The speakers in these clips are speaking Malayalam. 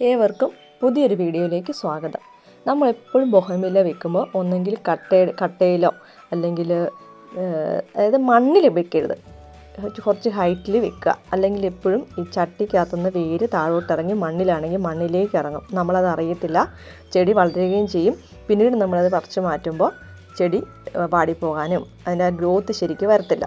ഏവർക്കും പുതിയൊരു വീഡിയോയിലേക്ക് സ്വാഗതം. നമ്മളെപ്പോഴും ബൊഹമില വെക്കുമ്പോൾ ഒന്നെങ്കിൽ കട്ട കട്ടയിലോ അല്ലെങ്കിൽ അതായത് മണ്ണിൽ വെക്കരുത് കുറച്ച് ഹൈറ്റിൽ വെക്കുക. അല്ലെങ്കിൽ എപ്പോഴും ഈ ചട്ടിക്കകത്തുനിന്ന് വേര് താഴോട്ടിറങ്ങി മണ്ണിലാണെങ്കിൽ മണ്ണിലേക്ക് ഇറങ്ങും. നമ്മളത് അറിയത്തില്ല. ചെടി വളരുകയും ചെയ്യും. പിന്നീട് നമ്മളത് പറിച്ചു മാറ്റുമ്പോൾ ചെടി വാടിപ്പോകാനും അതിന്റെ ഗ്രോത്ത് ശരിക്കും വരത്തില്ല.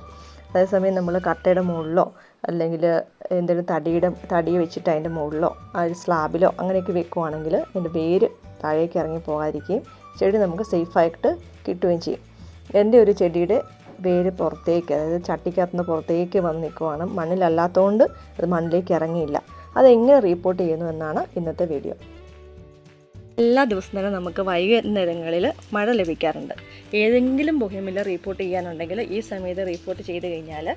അതേസമയം നമ്മൾ കട്ടയുടെ മുകളിലോ അല്ലെങ്കിൽ എന്തെങ്കിലും തടിയുടെ തടി വെച്ചിട്ട് അതിന്റെ മുകളിലോ ആ ഒരു സ്ലാബിലോ അങ്ങനെയൊക്കെ വെക്കുവാണെങ്കിൽ അതിന്റെ വേര് താഴേക്ക് ഇറങ്ങി പോകാതിരിക്കുകയും ചെടി നമുക്ക് സേഫായിട്ട് കിട്ടുകയും ചെയ്യും. എന്റെ ഒരു ചെടിയുടെ വേര് പുറത്തേക്ക് അതായത് ചട്ടിക്കകത്തുനിന്ന് പുറത്തേക്ക് വന്ന് നിൽക്കുവാണ്. മണ്ണിലല്ലാത്തതുകൊണ്ട് അത് മണ്ണിലേക്ക് ഇറങ്ങിയില്ല. അതെങ്ങനെ റീപ്പോർട്ട് ചെയ്യുന്നു എന്നാണ് ഇന്നത്തെ വീഡിയോ എല്ലാ ദിവസവും തന്നെ നമുക്ക് വൈകുന്നേരങ്ങളിൽ മഴ ലഭിക്കാറുണ്ട്. ഏതെങ്കിലും ബൊഹ്യമില്ല റിപ്പോർട്ട് ചെയ്യാനുണ്ടെങ്കിൽ ഈ സമയത്ത് റിപ്പോർട്ട് ചെയ്ത് കഴിഞ്ഞാൽ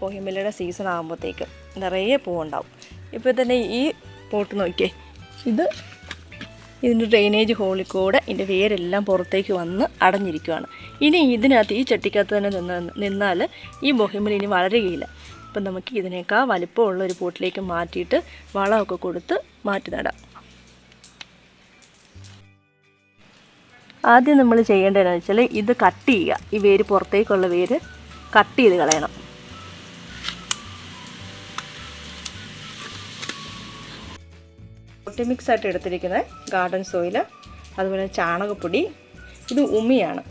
ബൊഹ്യമില്ലയുടെ സീസൺ ആകുമ്പോഴത്തേക്കും നിറയെ പൂവുണ്ടാവും. ഇപ്പോൾ തന്നെ ഈ പോട്ട് നോക്കിയേ. ഇത് ഇതിന്റെ ഡ്രെയിനേജ് ഹോളിൽ കൂടെ ഇതിന്റെ വേരെല്ലാം പുറത്തേക്ക് വന്ന് അടഞ്ഞിരിക്കുകയാണ് ഇനി ഇതിനകത്ത് ഈ ചട്ടിക്കകത്ത് തന്നെ നിന്ന് നിന്നാൽ ഈ ബൊഹിമിൽ ഇനി വളരുകയില്ല. അപ്പം നമുക്ക് ഇതിനേക്കാൾ വലിപ്പമുള്ള ഒരു പോട്ടിലേക്ക് മാറ്റിയിട്ട് വളമൊക്കെ കൊടുത്ത് മാറ്റി നടാം. ആദ്യം നമ്മൾ ചെയ്യേണ്ടതെന്ന് വെച്ചാൽ ഇത് കട്ട് ചെയ്യുക. ഈ വേര് പുറത്തേക്കുള്ള വേര് കട്ട് ചെയ്ത് കളയണം. പൊട്ടി മിക്സ് ആയിട്ട് എടുത്തിരിക്കുന്നത് ഗാർഡൻ സോയിൽ അതുപോലെ ചാണകപ്പൊടി. ഇത് ഉമിയാണ്.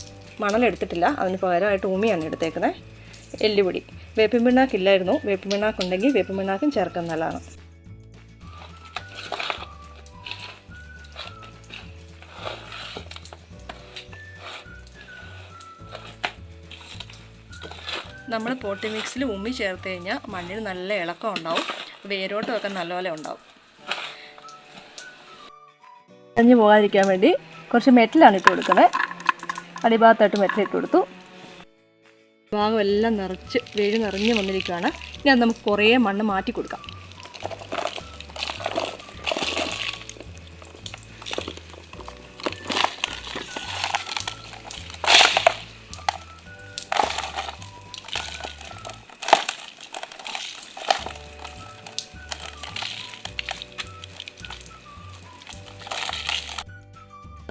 മണലെടുത്തിട്ടില്ല അതിന് പകരമായിട്ട് ഉമിയാണ് എടുത്തേക്കുന്നത് എല്ലുപൊടി. വേപ്പിൻ പിണ്ണാക്കില്ലായിരുന്നു വേപ്പിൻ പിണ്ണാക്കുണ്ടെങ്കിൽ വേപ്പിൻ പിണ്ണാക്കും ചേർക്കാൻ നല്ലതാണ്. നമ്മൾ പോട്ടി മിക്സിൽ ഉമ്മി ചേർത്ത് കഴിഞ്ഞാൽ മണ്ണിന് നല്ല ഇളക്കം ഉണ്ടാവും. വേരോട്ടമൊക്കെ നല്ലപോലെ ഉണ്ടാവും. അരിഞ്ഞു പോകാതിരിക്കാൻ വേണ്ടി കുറച്ച് മെറ്റലാണ് ഇട്ട് കൊടുക്കുന്നത്. അടിഭാഗത്തായിട്ട് മെറ്റലിട്ട് കൊടുത്തു. ഭാഗം എല്ലാം നിറച്ച് വേര് നിറഞ്ഞ് വന്നിരിക്കുകയാണ്. ഇനി അത് നമുക്ക് കുറേ മണ്ണ് മാറ്റി കൊടുക്കാം.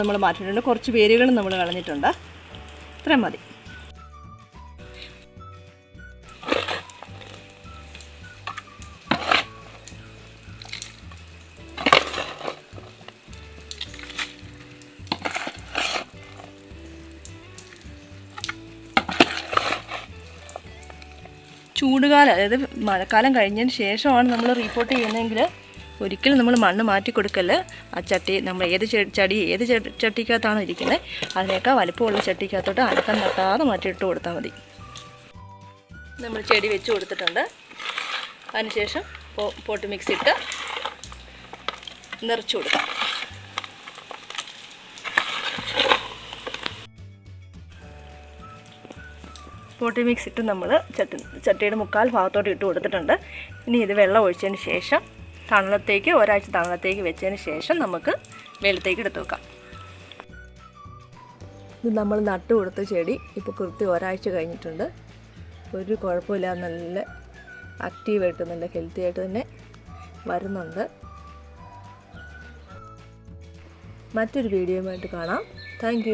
നമ്മൾ മാറ്റിയിട്ടുണ്ട്. കുറച്ച് വേരുകളും നമ്മൾ കളഞ്ഞിട്ടുണ്ട്. ഇത്രയും മതി. ചൂടുകാലം അതായത് മഴക്കാലം കഴിഞ്ഞതിന് ശേഷമാണ് നമ്മൾ റിപ്പോർട്ട് ചെയ്യുന്നതെങ്കിൽ ഒരിക്കലും നമ്മൾ മണ്ണ് മാറ്റി കൊടുക്കൽ. ആ ചട്ടി നമ്മൾ ഏത് ചടി ഏത് ചട്ടിക്കകത്താണോ ഇരിക്കുന്നത് അതിനേക്കാൾ വലിപ്പമുള്ള ചട്ടിക്കകത്തോട്ട് അനക്കം നട്ടാതെ മാറ്റിയിട്ട് കൊടുത്താൽ മതി. നമ്മൾ ചെടി വെച്ച് കൊടുത്തിട്ടുണ്ട്. അതിനുശേഷം പോട്ട് മിക്സ് ഇട്ട് നിറച്ചു കൊടുക്കാം. പോട്ടി മിക്സ് ഇട്ട് നമ്മൾ ചട്ടി ചട്ടിയുടെ മുക്കാൽ ഭാഗത്തോട്ട് ഇട്ട് കൊടുത്തിട്ടുണ്ട്. ഇനി ഇത് വെള്ളം ഒഴിച്ചതിന് ശേഷം തണലത്തേക്ക് ഒരാഴ്ച തണലത്തേക്ക് വെച്ചതിന് ശേഷം നമുക്ക് വെയിലത്തേക്ക് എടുത്ത് വെക്കാം. ഇത് നമ്മൾ നട്ടു കൊടുത്ത ചെടി ഇപ്പോൾ കൃത്യം ഒരാഴ്ച കഴിഞ്ഞിട്ടുണ്ട്. ഒരു കുഴപ്പമില്ല നല്ല ആക്റ്റീവായിട്ട് നല്ല ഹെൽത്തി ആയിട്ട് തന്നെ വരുന്നുണ്ട്. മറ്റൊരു വീഡിയോയുമായിട്ട് കാണാം. താങ്ക്